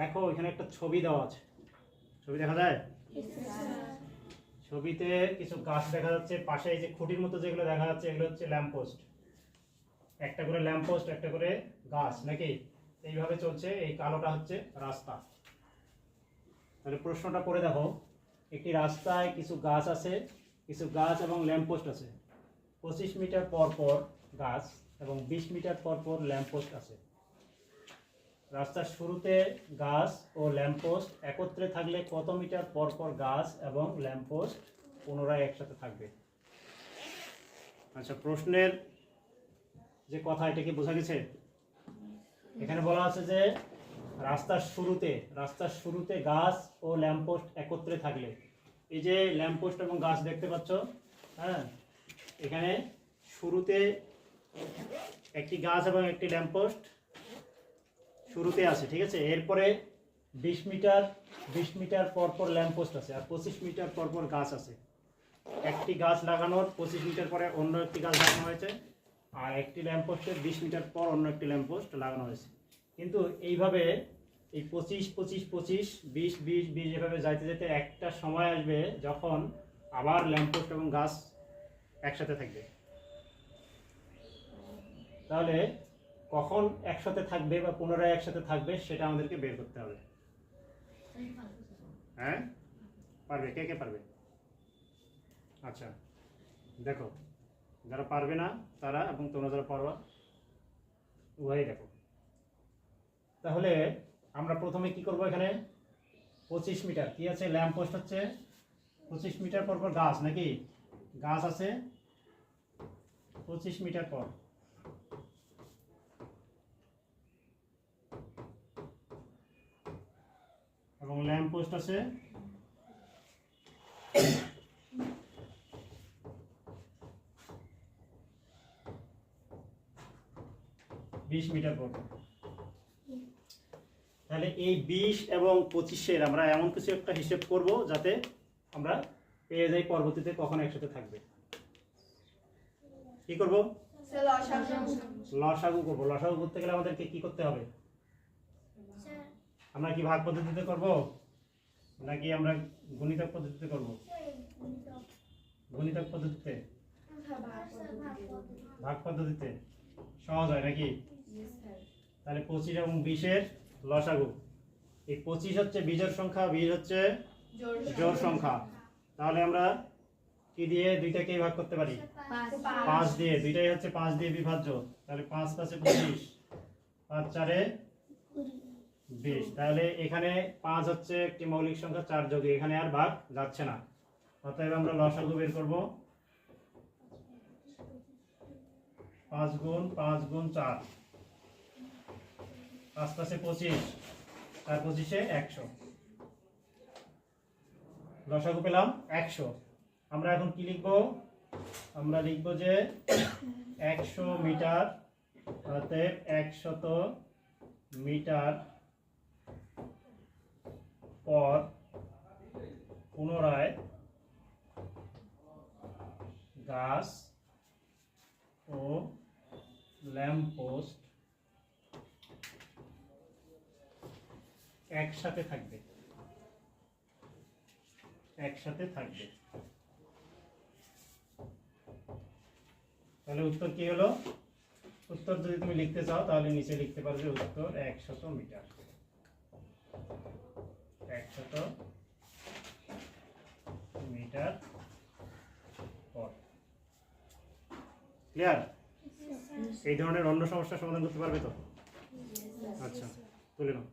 দেখো, এখানে একটা ছবি দেওয়া আছে। ছবি দেখা যায়? ছবিতে কিছু গাছ দেখা যাচ্ছে, পাশে এই যে খুঁটির মতো যেগুলো দেখা যাচ্ছে, এগুলো হচ্ছে ল্যাম্পপোস্ট একটা করে ল্যাম্পপোস্ট একটা করে গাছ, নাকি? এইভাবে চলছে, এই কালোটা হচ্ছে রাস্তা। তাহলে প্রশ্নটা করে দেখো, একটি রাস্তায় কিছু গাছ আছে, কিছু গাছ এবং ল্যাম্পপোস্ট আছে। পঁচিশ মিটার পর পর গাছ এবং বিশ মিটার পর পর ল্যাম্পপোস্ট আছে। রাস্তার শুরুতে গাছ ও ল্যাম্পপোস্ট একত্রে থাকলে কত মিটার পর পর গাছ এবং ল্যাম্পপোস্ট পুনরায় একসাথে থাকবে? আচ্ছা প্রশ্নের যে কথা, এটা কি বোঝা গেছে? এখানে বলা আছে যে রাস্তার শুরুতে রাস্তার শুরুতে গাছ ও ল্যাম্পপোস্ট একত্রে থাকলে, এই যে ল্যাম্পপোস্ট এবং গাছ দেখতে পাচ্ছ হ্যাঁ এখানে শুরুতে একটি গাছ এবং একটি ল্যাম্পপোস্ট শুরুতে আছে, ঠিক আছে? এরপরে বিশ মিটার বিশ মিটার পর পর ল্যাম্পপোস্ট আছে আর পঁচিশ মিটার পর পর গাছ আছে। একটি গাছ লাগানোর পঁচিশ মিটার পরে অন্য একটি গাছ লাগানো হয়েছে আর একটি ল্যাম্পপোস্টের বিশ মিটার পর অন্য একটি ল্যাম্পপোস্ট লাগানো হয়েছে। কিন্তু এইভাবে এই পঁচিশ পঁচিশ পঁচিশ, বিশ বিশ বিশ এভাবে যাইতে যেতে একটা সময় আসবে যখন আবার ল্যাম্পপোস্ট এবং গাছ একসাথে থাকবে। তাহলে কখন একসাথে থাকবে বা পুনরায় একসাথে থাকবে সেটা আমাদেরকে বের করতে হবে। হ্যাঁ? পারবে? কে কে পারবে? আচ্ছা দেখো, যারা পারবে না, তারা এবং তোমরা যারা পারবা উভয়ই দেখো। তাহলে আমরা প্রথমে কি করব এখানে? পঁচিশ মিটার। কি আছে? ল্যাম্প পোস্ট হচ্ছে পঁচিশ মিটার পর পর গাছ, নাকি? গাছ আছে পঁচিশ মিটার পর এবং ল্যাম্প পোস্ট আছে। বিশ মিটার পর তাহলে এই বিশ এবং পঁচিশের আমরা এমন কিছু একটা হিসেব করব যাতে আমরা পেয়ে যাই পরবর্তীতে কখন একসাথে থাকবে। কি করব? লসাগু করব। লসাগু করতে গেলে আমাদেরকে কি করতে হবে? আমরা কি ভাগ পদ্ধতিতে করব? নাকি আমরা গণিতক পদ্ধতিতে করব? গণিতক পদ্ধতিতে? ভাগ পদ্ধতিতে। সহজ হয় নাকি? তাহলে পঁচিশ এবং বিশের লসাগু। এই পঁচিশ হচ্ছে বীজের সংখ্যা বিশ হচ্ছে জোর সংখ্যা। তাহলে আমরা কি দিয়ে দুইটাকেই ভাগ করতে পারি? পাঁচ দিয়ে। দুইটাই হচ্ছে পাঁচ দিয়ে বিভাজ্য। তাহলে পাঁচ পাঁচে পঁচিশ। পাঁচ চারে বিশ, তাহলে এখানে পাঁচ হচ্ছে একটি মৌলিক সংখ্যা, চার যোগে, এখানে আর ভাগ যাচ্ছে না। অতএব আমরা লসাগু বের করব। পাঁচ গুণ পাঁচ গুণ চার। পাঁচ পাশে পঁচিশ চার পঁচিশে একশো। লসাগু পেলাম একশো। আমরা এখন কি লিখব? আমরা লিখব যে একশো মিটার, অতএব একশত মিটার পর পুনরায় গাছ ও ল্যাম্প পোস্ট একসাথে থাকবে। একসাথে থাকবে। তাহলে উত্তর কি হলো? উত্তর যদি তুমি লিখতে চাও, তাহলে নিচে লিখতে পারবে উত্তর একশত মিটার। একশত মিটার পর। ক্লিয়ার এই ধরনের অন্য সমস্যার সমাধান করতে পারবে তো? আচ্ছা তুলে নাও।